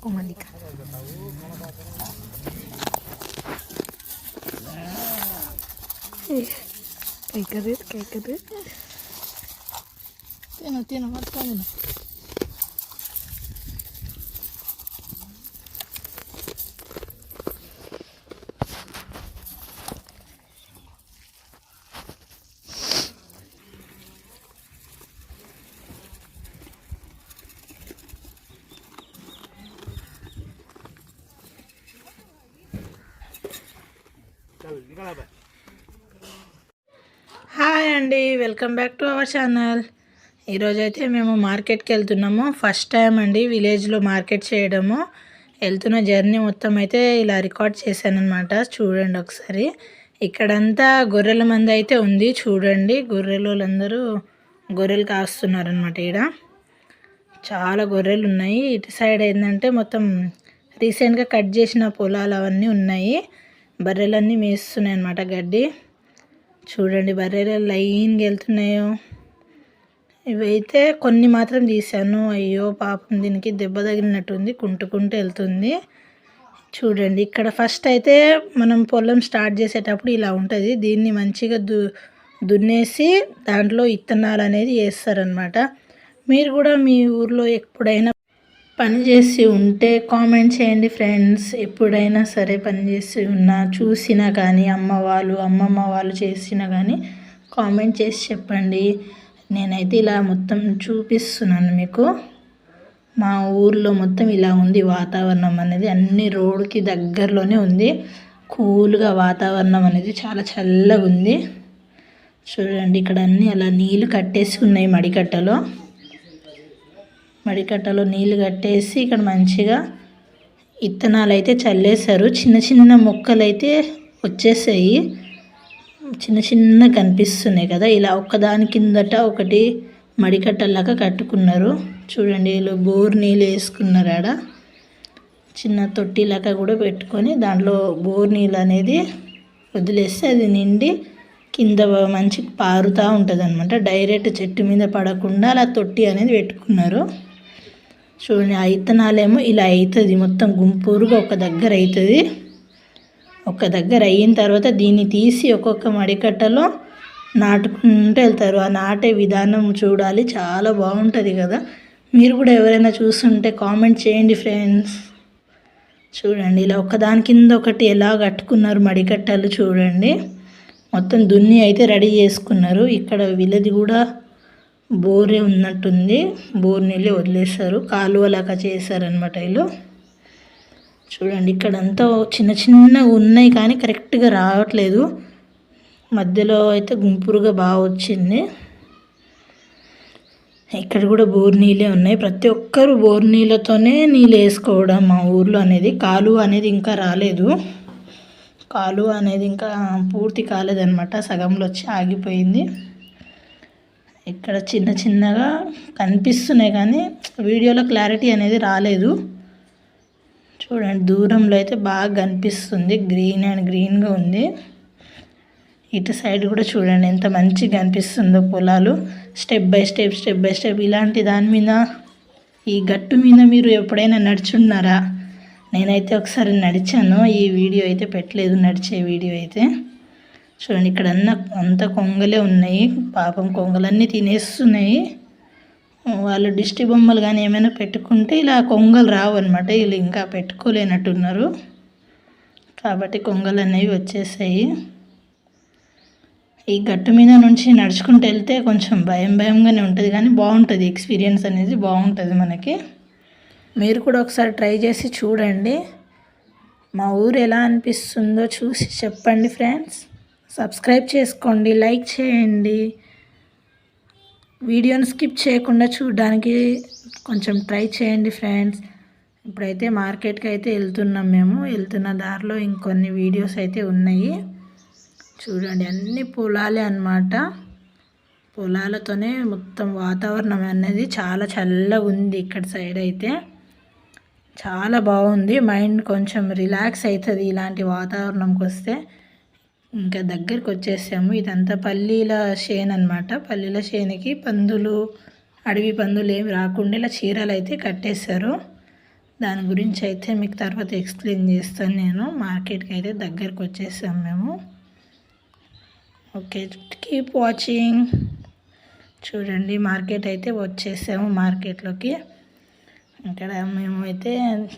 కోమలిక కైకరు కైకరు తిను తిను మొత్తం తిను హాయ్ అండి. Welcome back to our channel. ఈరోజు అయితే మేము మార్కెట్కి వెళ్తున్నాము. ఫస్ట్ టైం అండి విలేజ్లో మార్కెట్ చేయడము. వెళ్తున్న జర్నీ మొత్తం అయితే ఇలా రికార్డ్ చేశానమాట చూడండి ఒకసారి. ఇక్కడంతా గొర్రెల మంది అయితే ఉంది. చూడండి. గొర్రెలందరూ గొర్రెలు కాస్తున్నారనమాట ఇక్కడ చాలా గొర్రెలు ఉన్నాయి. ఇటు సైడ్ ఏంటంటే మొత్తం రీసెంట్గా కట్ చేసిన పొలాలు అవన్నీ ఉన్నాయి. బర్రెలన్నీ మేస్తున్నాయి అన్నమాట గడ్డి. చూడండి బర్రెలు లైన్గా వెళ్తున్నాయో. ఇవైతే కొన్ని మాత్రం తీసాను అయ్యో పాపం దీనికి దెబ్బ తగిలినట్టుంది కుంటుకుంటూ వెళ్తుంది. చూడండి ఇక్కడ ఫస్ట్ అయితే మనం పొలం స్టార్ట్ చేసేటప్పుడు ఇలా ఉంటుంది. దీన్ని మంచిగా దు దున్నేసి దాంట్లో ఇత్తనాలు అనేది వేస్తారనమాట మీరు కూడా మీ ఊర్లో ఎప్పుడైనా పని చేసి ఉంటే కామెంట్ చేయండి ఫ్రెండ్స్. ఎప్పుడైనా సరే పని చేసి ఉన్నా చూసినా కానీ అమ్మ వాళ్ళు అమ్మమ్మ వాళ్ళు చేసినా కానీ కామెంట్ చేసి చెప్పండి. నేనైతే ఇలా మొత్తం చూపిస్తున్నాను మీకు. మా ఊర్లో మొత్తం ఇలా ఉంది వాతావరణం అనేది. అన్ని రోడ్కి దగ్గరలోనే ఉంది. కూల్గా వాతావరణం అనేది చాలా చల్లగా ఉంది. చూడండి ఇక్కడ అన్నీ అలా నీళ్ళు కట్టేసి ఉన్నాయి మడికట్టలో. మడికట్టలో నీళ్ళు కట్టేసి ఇక్కడ మంచిగా ఇత్తనాలు అయితే చల్లేశారు. చిన్న చిన్న మొక్కలు అయితే వచ్చేసాయి. చిన్న చిన్న కనిపిస్తున్నాయి కదా. ఇలా ఒక్కదాని కిందట ఒకటి మడికట్టలాగా కట్టుకున్నారు. చూడండి వీళ్ళు బోర్ నీళ్ళు వేసుకున్నారు ఆడ. చిన్న తొట్టిలాగా కూడా పెట్టుకొని దాంట్లో బోర్ నీళ్ళు అనేది వదిలేస్తే అది నిండి కింద మంచి పారుతూ ఉంటుంది అనమాట డైరెక్ట్ చెట్టు మీద పడకుండా అలా తొట్టి అనేది పెట్టుకున్నారు. చూడండి ఆ ఇత్తనాలేమో ఇలా అవుతుంది మొత్తం గుంపూరుగా ఒక దగ్గర అవుతుంది ఒక దగ్గర అయిన తర్వాత దీన్ని తీసి ఒక్కొక్క మడికట్టలో నాటుకుంటూ వెళ్తారు. ఆ నాటే విధానం చూడాలి. చాలా బాగుంటుంది కదా. మీరు కూడా ఎవరైనా చూస్తుంటే కామెంట్ చేయండి ఫ్రెండ్స్. చూడండి ఇలా ఒకదాని కింద ఒకటి ఎలా కట్టుకున్నారు మడికట్టలు చూడండి. మొత్తం దున్ని అయితే రెడీ చేసుకున్నారు. ఇక్కడ వీళ్ళది కూడా బోరే ఉన్నట్టుంది. బోర్ నీళ్ళే వదిలేశారు. కాలువలాగా చేశారనమాట వీళ్ళు. చూడండి ఇక్కడంతా చిన్న చిన్న ఉన్నాయి కానీ కరెక్ట్గా రావట్లేదు. మధ్యలో అయితే గుంపురుగా బాగా వచ్చింది. ఇక్కడ కూడా బోర్ నీళ్ళే ఉన్నాయి. ప్రతి ఒక్కరు బోర్ నీళ్ళతోనే నీళ్ళు వేసుకోవడం మా ఊర్లో అనేది. కాలువ అనేది ఇంకా రాలేదు. కాలువ అనేది ఇంకా పూర్తి కాలేదన్నమాట. సగంలో వచ్చి ఆగిపోయింది. ఇక్కడ చిన్న చిన్నగా కనిపిస్తున్నాయి కానీ వీడియోలో క్లారిటీ అనేది రాలేదు. చూడండి దూరంలో అయితే బాగా కనిపిస్తుంది. గ్రీన్ అండ్ గ్రీన్గా ఉంది. ఇటు సైడ్ కూడా చూడండి ఎంత మంచిగా కనిపిస్తుందో పొలాలు. Step by step step by step. ఇలాంటి దాని మీద ఈ గట్టు మీద మీరు ఎప్పుడైనా నడుచున్నారా? నేనైతే ఒకసారి నడిచాను. ఈ వీడియో అయితే పెట్టలేదు నడిచే వీడియో అయితే. చూడండి ఇక్కడ అన్న అంత కొంగలే ఉన్నాయి. పాపం కొంగలన్నీ తినేస్తున్నాయి. వాళ్ళు దిష్టి బొమ్మలు కానీ ఏమైనా పెట్టుకుంటే ఇలా కొంగలు రావు అనమాట వీళ్ళు ఇంకా పెట్టుకోలేనట్టున్నారు. కాబట్టి కొంగలు అనేవి వచ్చేసాయి. ఈ గట్టు మీద నుంచి నడుచుకుంటూ వెళ్తే కొంచెం భయం భయంగానే ఉంటుంది కానీ బాగుంటుంది. ఎక్స్పీరియన్స్ అనేది బాగుంటుంది మనకి. మీరు కూడా ఒకసారి ట్రై చేసి చూడండి. మా ఊరు ఎలా అనిపిస్తుందో చూసి చెప్పండి ఫ్రెండ్స్. సబ్స్క్రైబ్ చేసుకోండి లైక్ చేయండి. వీడియోని స్కిప్ చేయకుండా చూడడానికి కొంచెం ట్రై చేయండి ఫ్రెండ్స్. ఇప్పుడైతే మార్కెట్కి అయితే వెళ్తున్నాం మేము. వెళ్తున్న దారిలో ఇంకొన్ని వీడియోస్ అయితే ఉన్నాయి. చూడండి అన్ని పొలాలే అన్నమాట. పొలాలతోనే మొత్తం వాతావరణం అనేది చాలా చల్లగా ఉంది ఇక్కడ సైడ్ అయితే. చాలా బాగుంది. మైండ్ కొంచెం రిలాక్స్ అవుతుంది ఇలాంటి వాతావరణంకి వస్తే. ఇంకా దగ్గరికి వచ్చేసాము ఇదంతా పల్లీల చేను అనమాట పల్లీల చేనుకి పందులు అడవి పందులు ఏమి రాకుండా ఇలా చీరలు అయితే కట్టేశారు. దాని గురించి అయితే మీకు తర్వాత ఎక్స్ప్లెయిన్ చేస్తాను నేను. మార్కెట్కి అయితే దగ్గరకు వచ్చేసాం మేము. Okay keep watching. చూడండి మార్కెట్ అయితే వచ్చేసాము మార్కెట్లోకి. ఇక్కడ మేము అయితే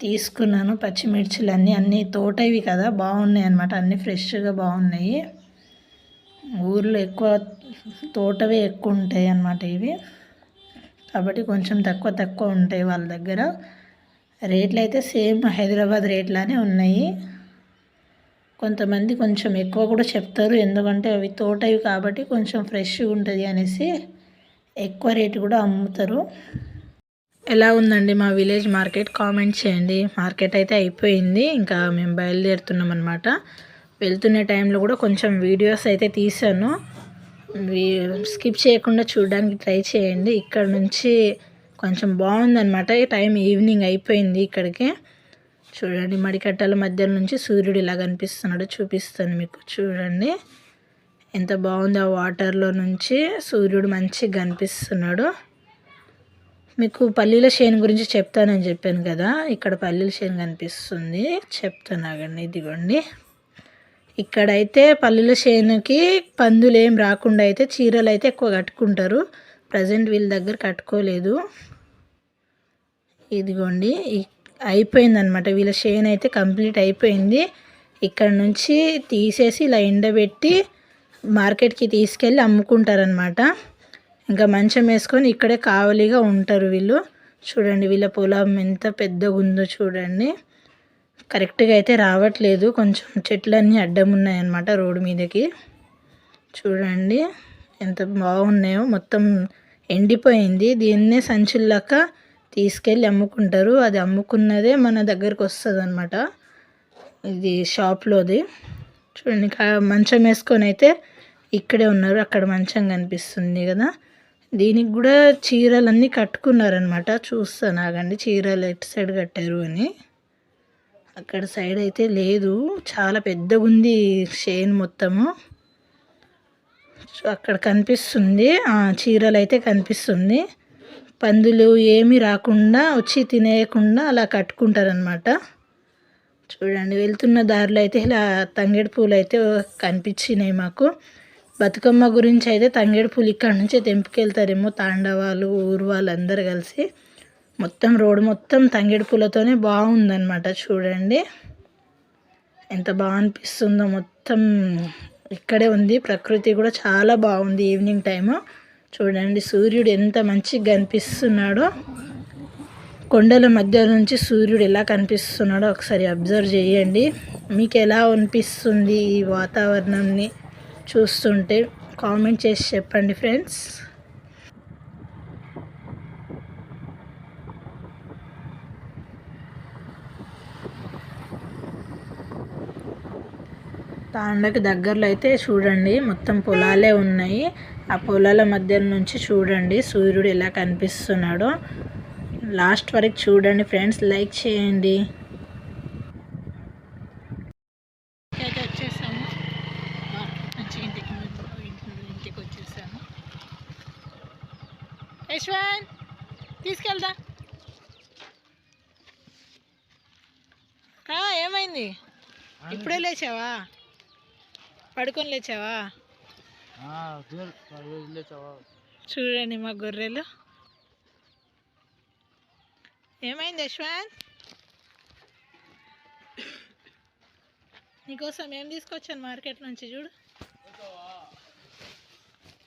తీసుకున్నాను పచ్చిమిర్చిలు అన్నీ అన్నీ తోటవి కదా బాగున్నాయి అనమాట అన్నీ ఫ్రెష్గా బాగున్నాయి. ఊర్లో ఎక్కువ తోటవే ఎక్కువ ఉంటాయి అన్నమాట ఇవి. కాబట్టి కొంచెం తక్కువ తక్కువ ఉంటాయి వాళ్ళ దగ్గర. రేట్లు అయితే సేమ్ హైదరాబాద్ రేట్లానే ఉన్నాయి. కొంతమంది కొంచెం ఎక్కువ కూడా చెప్తారు ఎందుకంటే అవి తోటవి కాబట్టి కొంచెం ఫ్రెష్గా ఉంటుంది అనేసి ఎక్కువ రేటు కూడా అమ్ముతారు. ఎలా ఉందండి మా విలేజ్ మార్కెట్? కామెంట్ చేయండి. మార్కెట్ అయితే అయిపోయింది. ఇంకా మేము బయలుదేరుతున్నాం అనమాట వెళ్తున్న టైంలో కూడా కొంచెం వీడియోస్ అయితే తీసాను స్కిప్ చేయకుండా చూడడానికి ట్రై చేయండి. ఇక్కడ నుంచి కొంచెం బాగుందనమాట టైం ఈవినింగ్ అయిపోయింది ఇక్కడికి. చూడండి మడికట్టల మధ్య నుంచి సూర్యుడు ఇలా కనిపిస్తున్నాడు. చూపిస్తాను మీకు. చూడండి. ఎంత బాగుంది ఆ వాటర్లో నుంచి సూర్యుడు మంచిగా కనిపిస్తున్నాడు. మీకు పల్లీల చేను గురించి చెప్తానని చెప్పాను కదా ఇక్కడ పల్లీల చేను కనిపిస్తుంది. చెప్తాను ఆగండి ఇదిగోండి. ఇక్కడైతే పల్లెల చేనుకి పందులు ఏం రాకుండా అయితే చీరలు అయితే ఎక్కువ కట్టుకుంటారు. ప్రజెంట్ వీళ్ళ దగ్గర కట్టుకోలేదు. ఇదిగోండి అయిపోయిందనమాట వీళ్ళ చేను అయితే కంప్లీట్ అయిపోయింది. ఇక్కడ నుంచి తీసేసి ఇలా ఎండబెట్టి మార్కెట్కి తీసుకెళ్ళి అమ్ముకుంటారనమాట ఇంకా మంచం వేసుకొని ఇక్కడే కావలిగా ఉంటారు వీళ్ళు. చూడండి వీళ్ళ పొలం ఎంత పెద్దగా ఉందో చూడండి. కరెక్ట్గా అయితే రావట్లేదు. కొంచెం చెట్లన్నీ అడ్డం ఉన్నాయన్నమాట రోడ్డు మీదకి. చూడండి ఎంత బాగున్నాయో. మొత్తం ఎండిపోయింది. దీన్నే సంచుల్లాక తీసుకెళ్ళి అమ్ముకుంటారు. అది అమ్ముకున్నదే మన దగ్గరకు వస్తుంది అనమాట ఇది షాప్లోది. చూడండి మంచం వేసుకొని అయితే ఇక్కడే ఉన్నారు. అక్కడ మంచం కనిపిస్తుంది కదా. దీనికి కూడా చీరలన్నీ కట్టుకున్నారనమాట చూస్తాను ఆగండి చీరలు ఎటు సైడ్ కట్టారు అని. అక్కడ సైడ్ అయితే లేదు. చాలా పెద్దగా ఉంది షేన్ మొత్తము అక్కడ కనిపిస్తుంది. చీరలు అయితే కనిపిస్తుంది. పందులు ఏమీ రాకుండా వచ్చి తినేయకుండా అలా కట్టుకుంటారనమాట చూడండి వెళ్తున్న దారిలో అయితే ఇలా తంగేడు పూలు అయితే కనిపించినాయి మాకు. బతుకమ్మ గురించి అయితే తంగేడు పూలు ఇక్కడ నుంచి తెంపుకెళ్తారేమో తాండవాలు ఊరు వాళ్ళందరూ కలిసి. మొత్తం రోడ్డు మొత్తం తంగేడు పూలతోనే బాగుందన్నమాట చూడండి. ఎంత బాగా అనిపిస్తుందో మొత్తం ఇక్కడే ఉంది ప్రకృతి కూడా చాలా బాగుంది ఈవినింగ్ టైము. చూడండి సూర్యుడు ఎంత మంచిగా కనిపిస్తున్నాడో. కొండల మధ్య నుంచి సూర్యుడు ఎలా కనిపిస్తున్నాడో ఒకసారి అబ్జర్వ్ చేయండి. మీకు ఎలా అనిపిస్తుంది ఈ వాతావరణాన్ని? చూస్తుంటే కామెంట్ చేసి చెప్పండి ఫ్రెండ్స్. తాండకి దగ్గరలో అయితే చూడండి మొత్తం పొలాలే ఉన్నాయి. ఆ పొలాల మధ్య నుంచి చూడండి సూర్యుడు ఎలా కనిపిస్తున్నాడో. లాస్ట్ వరకు చూడండి ఫ్రెండ్స్ లైక్ చేయండి అయితే వచ్చేసాము మంచి ఇంటికి ఇంటికి వచ్చేసాము యశ్వంత్ తీసుకెళ్దా ఏమైంది? ఇప్పుడే లేచావా? పడుకొని లేచావా? చూడండి మా గొర్రెలు. ఏమైంది యశ్వంత్? నీకోసం ఏం తీసుకొచ్చాను మార్కెట్ నుంచి చూడు.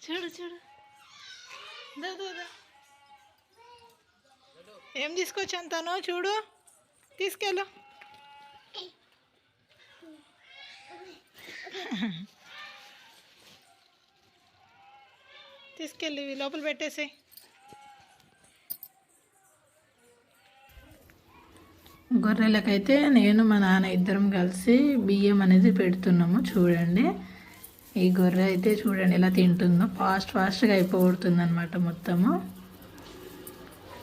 చూడు చూడు. ఏం తీసుకొచ్చాను తను? చూడు. తీసుకెళ్ళు. తీసుకెళ్ళి లోపల పెట్టేసి గొర్రెలకైతే నేను మా నాన్న ఇద్దరం కలిసి బియ్యం అనేది పెడుతున్నాము చూడండి. ఈ గొర్రె అయితే చూడండి ఎలా తింటుందో. ఫాస్ట్ ఫాస్ట్గా అయిపోగొడుతుంది అనమాట మొత్తము.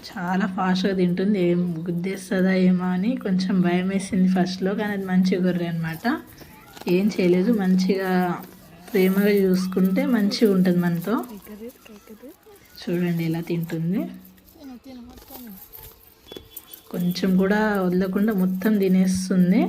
చాలా ఫాస్ట్గా తింటుంది. ఏం గుద్దేస్తుందా ఏమో అని కొంచెం భయం వేసింది ఫస్ట్లో కానీ అది మంచి గొర్రె అనమాట ఏం చేయలేదు మంచిగా ప్రేమగా చూసుకుంటే మంచిగా ఉంటుంది మనతో. చూడండి ఎలా తింటుంది. కొంచెం కూడా వదలకుండా మొత్తం తినేస్తుంది.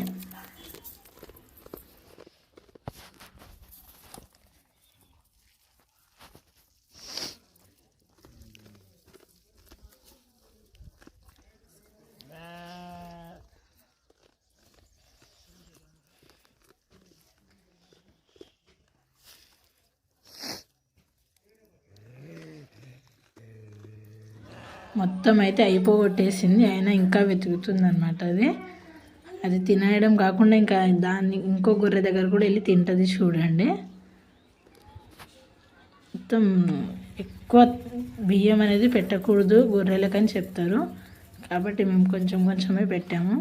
మొత్తం అయితే అయిపోగొట్టేసింది. అయినా ఇంకా వెతుకుతుందనమాట అది. అది తినేయడం కాకుండా ఇంకా దాన్ని ఇంకో గొర్రె దగ్గర కూడా వెళ్ళి తింటుంది చూడండి. మొత్తం ఎక్కువ బియ్యం అనేది పెట్టకూడదు గొర్రెలకని చెప్తారు. కాబట్టి మేము కొంచెం కొంచెమే పెట్టాము.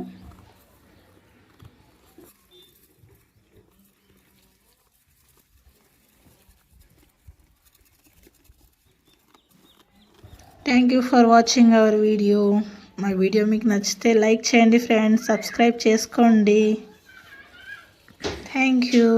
Thank you for watching our video మా వీడియో మీకు నచ్చితే లైక్ చేయండి ఫ్రెండ్స్ సబ్స్క్రైబ్ చేసుకోండి. Thank you